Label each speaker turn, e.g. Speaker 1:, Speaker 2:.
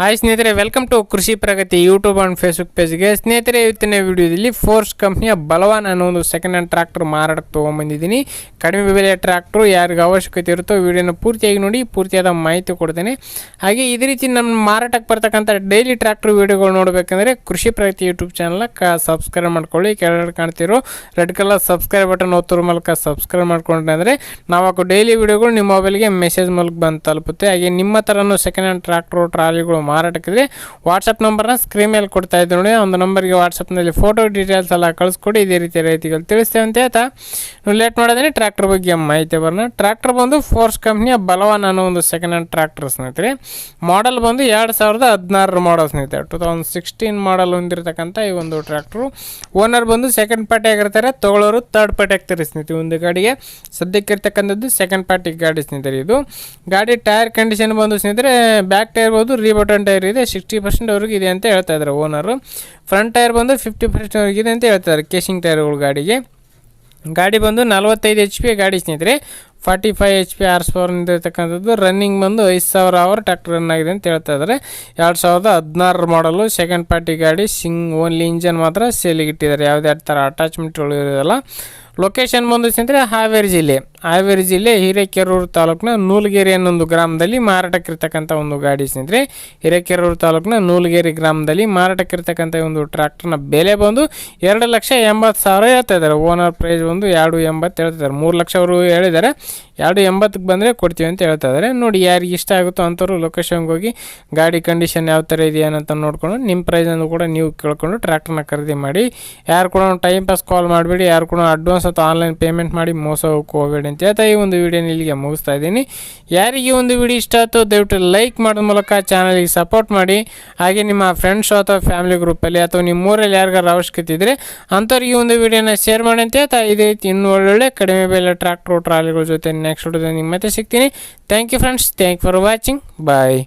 Speaker 1: Hi ಸ್ನೇಹಿತರೆ welcome to Krishi Pragati YouTube and Facebook ಪೇಜ್ಗೆ ಸ್ನೇಹಿತರೆ, ಇವತ್ತಿನ ವಿಡಿಯೋದಲ್ಲಿ ಫೋರ್ಸ್ ಕಂಪ್ನಿಯ ಬಲವಾನ್ ಅನ್ನೋ ಒಂದು ಸೆಕೆಂಡ್ ಹ್ಯಾಂಡ್ ಟ್ರ್ಯಾಕ್ಟರ್ ಮಾರಾಟಕ್ಕೆ ತೊಗೊಂಬಂದಿದ್ದೀನಿ. ಕಡಿಮೆ ಬೆಲೆಯ ಟ್ರ್ಯಾಕ್ಟ್ರು ಯಾರಿಗೆ ಅವಶ್ಯಕತೆ ಇರುತ್ತೋ ವಿಡಿಯೋನ ಪೂರ್ತಿಯಾಗಿ ನೋಡಿ, ಪೂರ್ತಿಯಾದ ಮಾಹಿತಿ ಕೊಡ್ತೇನೆ. ಹಾಗೆ ಇದೇ ರೀತಿ ನಮ್ಮ ಮಾರಾಟಕ್ಕೆ ಬರ್ತಕ್ಕಂಥ ಡೈಲಿ ಟ್ರ್ಯಾಕ್ಟರ್ ವೀಡಿಯೋಗಳು ನೋಡಬೇಕಂದ್ರೆ ಕೃಷಿ ಪ್ರಗತಿ ಯೂಟ್ಯೂಬ್ ಚಾನಲ್ನ ಕ ಸಬ್ಸ್ಕ್ರೈಬ್ ಮಾಡ್ಕೊಳ್ಳಿ. ಕೆಳಗಡೆ ಕಾಣ್ತಿರೋ ರೆಡ್ ಕಲರ್ ಸಬ್ಸ್ಕ್ರೈಬ್ ಬಟನ್ ಓದ್ತಿರೋ ಮೂಲಕ ಸಬ್ಸ್ಕ್ರೈಬ್ ಮಾಡ್ಕೊಂಡ್ರೆ ಅಂದರೆ ನಾವು ಡೈಲಿ ವಿಡಿಯೋಗಳು ನಿಮ್ಮ ಮೊಬೈಲ್ಗೆ ಮೆಸೇಜ್ ಮೂಲಕ ಬಂದು ತಲುಪುತ್ತೆ. ಹಾಗೆ ನಿಮ್ಮ ಥರನೂ ಸೆಕೆಂಡ್ ಹ್ಯಾಂಡ್ ಟ್ರ್ಯಾಕ್ಟ್ರು ಟ್ರಾಲಿಗಳು ಮಾರಾಟಕ್ಕಿದ್ರೆ ವಾಟ್ಸಪ್ ನಂಬರ್ನ ಸ್ಕ್ರೀನ್ ಮೇಲೆ ಕೊಡ್ತಾ ಇದ್ದೆ ನೋಡಿ. ಒಂದು ನಂಬರ್ಗೆ ವಾಟ್ಸಪ್ನಲ್ಲಿ ಫೋಟೋ ಡೀಟೇಲ್ಸ್ ಎಲ್ಲ ಕಳಿಸ್ಕೊಡಿ. ಇದೇ ರೀತಿ ರೈತಿಗಳು ತಿಳಿಸ್ತೇವೆ ಅಂತ ಹೇಳ್ತಾ ನೀವು ಲೇಟ್ ಮಾಡೋದ್ರೆ ಟ್ರ್ಯಾಕ್ಟರ್ ಬಗ್ಗೆ ಮಾಹಿತಿ ಬರೋಣ. ಟ್ರ್ಯಾಕ್ಟರ್ ಬಂದು ಫೋರ್ಸ್ ಕಂಪ್ನಿಯ ಬಲವಾನ್ ಅನ್ನೋ ಒಂದು ಸೆಕೆಂಡ್ ಹ್ಯಾಂಡ್ ಟ್ರ್ಯಾಕ್ಟರ್ ಸ್ನೇಹಿತರೆ. ಮಾಡೆಲ್ ಬಂದು ಎರಡು ಸಾವಿರದ ಹದಿನಾರರ ಮಾಡಲ್ ಸ್ನೇಹಿತರೆ. ಟೂ ತೌಸಂಡ್ ಸಿಕ್ಸ್ಟೀನ್ ಮಾಡಲ್ ಹೊಂದಿರತಕ್ಕಂಥ ಈ ಒಂದು ಟ್ರ್ಯಾಕ್ಟ್ರು ಓನರ್ ಬಂದು ಸೆಕೆಂಡ್ ಪಾರ್ಟಿ ಆಗಿರ್ತಾರೆ. ತಗೊಳ್ಳೋರು ತರ್ಡ್ ಪಾರ್ಟಿ ಆಗ್ತಾರೆ ಸ್ನೇಹಿತರೆ ಒಂದು ಗಾಡಿಗೆ. ಸದ್ಯಕ್ಕೆ ಇರ್ತಕ್ಕಂಥದ್ದು ಸೆಕೆಂಡ್ ಪಾರ್ಟಿ ಗಾಡಿ ಸ್ನೇಹಿತರೆ ಇದು. ಗಾಡಿ ಟೈರ್ ಕಂಡೀಷನ್ ಬಂದು ಸ್ನೇಹಿತರೆ ಬ್ಯಾಕ್ ಟೈರ್ ಬಂದು ರೀಬಟನ್ ಟೈರ್ ಇದೆ ಸಿಕ್ಸ್ಟಿ ಪರ್ಸೆಂಟ್ ಅವ್ರಿಗೆ ಇದೆ ಅಂತ ಹೇಳ್ತಾ ಇದ್ದಾರೆ ಓನರು ಫ್ರಂಟ್ ಟೈರ್ ಬಂದು ಫಿಫ್ಟಿ ಪರ್ಸೆಂಟ್ ಅವ್ರಿಗೆ ಇದೆ ಅಂತ ಹೇಳ್ತಾರೆ ಕೇಸಿಂಗ್ ಟೈರ್ಗಳು ಗಾಡಿಗೆ. ಗಾಡಿ ಬಂದು ನಲ್ವತ್ತೈದು ಎಚ್ ಪಿ ಗಾಡಿ ಸ್ನೇಹಿತರೆ forty five H P horse ಪವರ್ನಿಂದ ಇರ್ತಕ್ಕಂಥದ್ದು ರನ್ನಿಂಗ್ ಬಂದು ಐದು ಸಾವಿರ ಅವರ್ ಟ್ಯಾಕ್ಟರ್ ರನ್ ಆಗಿದೆ ಅಂತ ಹೇಳ್ತಾ ಇದ್ದಾರೆ ಎರಡು ಸಾವಿರದ ಹದಿನಾರರ ಮಾಡಲು ಸೆಕೆಂಡ್ ಪಾರ್ಟಿ ಗಾಡಿ ಸಿಂಗ್ ಓನ್ಲಿ ಇಂಜನ್ ಮಾತ್ರ ಸೇಲಿಗೆ ಇಟ್ಟಿದ್ದಾರೆ. ಯಾವುದೇ ಥರ ಅಟ್ಯಾಚ್ಮೆಂಟ್ಗಳು ಇರೋದಿಲ್ಲ. ಲೊಕೇಶನ್ ಬಂದು ಅಂದರೆ ಹಾವೇರಿ ಜಿಲ್ಲೆ. ಹಾವೇರಿ ಜಿಲ್ಲೆ ಹಿರೇಕೆರೂರು ತಾಲೂಕಿನ ನೂಲಗೇರಿ ಅನ್ನೊಂದು ಗ್ರಾಮದಲ್ಲಿ ಮಾರಾಟಕ್ಕಿರ್ತಕ್ಕಂಥ ಒಂದು ಗಾಡಿ ಸ್ನೇಹಿತರೆ. ಹಿರೇಕೆರೂರು ತಾಲೂಕಿನ ನೂಲ್ಗೆರೆ ಗ್ರಾಮದಲ್ಲಿ ಮಾರಾಟಕ್ಕಿರ್ತಕ್ಕಂಥ ಒಂದು ಟ್ರ್ಯಾಕ್ಟರ್ನ ಬೆಲೆ ಬಂದು ಎರಡು ಲಕ್ಷ ಎಂಬತ್ತು ಸಾವಿರ ಹೇಳ್ತಾ ಇದ್ದಾರೆ. ಓನರ್ ಪ್ರೈಸ್ ಬಂದು ಎರಡು ಎಂಬತ್ತು ಹೇಳ್ತಿದ್ದಾರೆ ಮೂರು ಲಕ್ಷವರು ಹೇಳಿದ್ದಾರೆ. ಎರಡು ಎಂಬತ್ತಕ್ಕೆ ಬಂದರೆ ಕೊಡ್ತೀವಿ ಅಂತ ಹೇಳ್ತಾ ಇದ್ದಾರೆ ನೋಡಿ, ಯಾರಿಗೆ ಇಷ್ಟ ಆಗುತ್ತೋ ಅಂಥವ್ರು ಲೊಕೇಶನ್ಗೆ ಹೋಗಿ ಗಾಡಿ ಕಂಡೀಷನ್ ಯಾವ ಥರ ಅಂತ ನೋಡ್ಕೊಂಡು ನಿಮ್ಮ ಪ್ರೈಸನ್ನು ಕೂಡ ನೀವು ಕೇಳ್ಕೊಂಡು ಟ್ರ್ಯಾಕ್ಟರ್ನ ಖರೀದಿ ಮಾಡಿ. ಯಾರು ಕೂಡ ಟೈಮ್ ಪಾಸ್ ಕಾಲ್ ಮಾಡಬೇಡಿ, ಯಾರು ಕೂಡ ಅಡ್ವಾನ್ಸ್ ಅಥವಾ ಆನ್ಲೈನ್ ಪೇಮೆಂಟ್ ಮಾಡಿ ಮೋಸ ಹೋಗ್ಬೇಡಿ ಅಂತ ಹೇಳ್ತಾ ಈ ಒಂದು ವಿಡಿಯೋನ ಇಲ್ಲಿಗೆ ಮುಗಿಸ್ತಾ ಇದ್ದೀನಿ. ಯಾರಿಗೆ ಒಂದು ವಿಡಿಯೋ ಇಷ್ಟ ಆಯಿತು ದಯವಿಟ್ಟು ಲೈಕ್ ಮಾಡೋದ್ರ ಮೂಲಕ ಚಾನಲಿಗೆ ಸಪೋರ್ಟ್ ಮಾಡಿ. ಹಾಗೆ ನಿಮ್ಮ ಫ್ರೆಂಡ್ಸು ಅಥವಾ ಫ್ಯಾಮಿಲಿ ಗ್ರೂಪಲ್ಲಿ ಅಥವಾ ನಿಮ್ಮ ಊರಲ್ಲಿ ಯಾರಿಗಾರು ಅವಶ್ಯಕತೆ ಇದ್ದರೆ ಅಂಥವ್ರಿಗೆ ಈ ಒಂದು ವಿಡಿಯೋನ ಶೇರ್ ಮಾಡಿ ಅಂತ ಹೇಳ್ತಾ ಇದೇ ರೀತಿ ಇನ್ನೂ ಒಳ್ಳೊಳ್ಳೆ ಕಡಿಮೆ ಬೆಲೆ ಟ್ರ್ಯಾಕ್ಟ್ರು ಟ್ರಾಲಿಗಳ ಜೊತೆ with the next video in my thank you friends. Thank you for watching. Bye.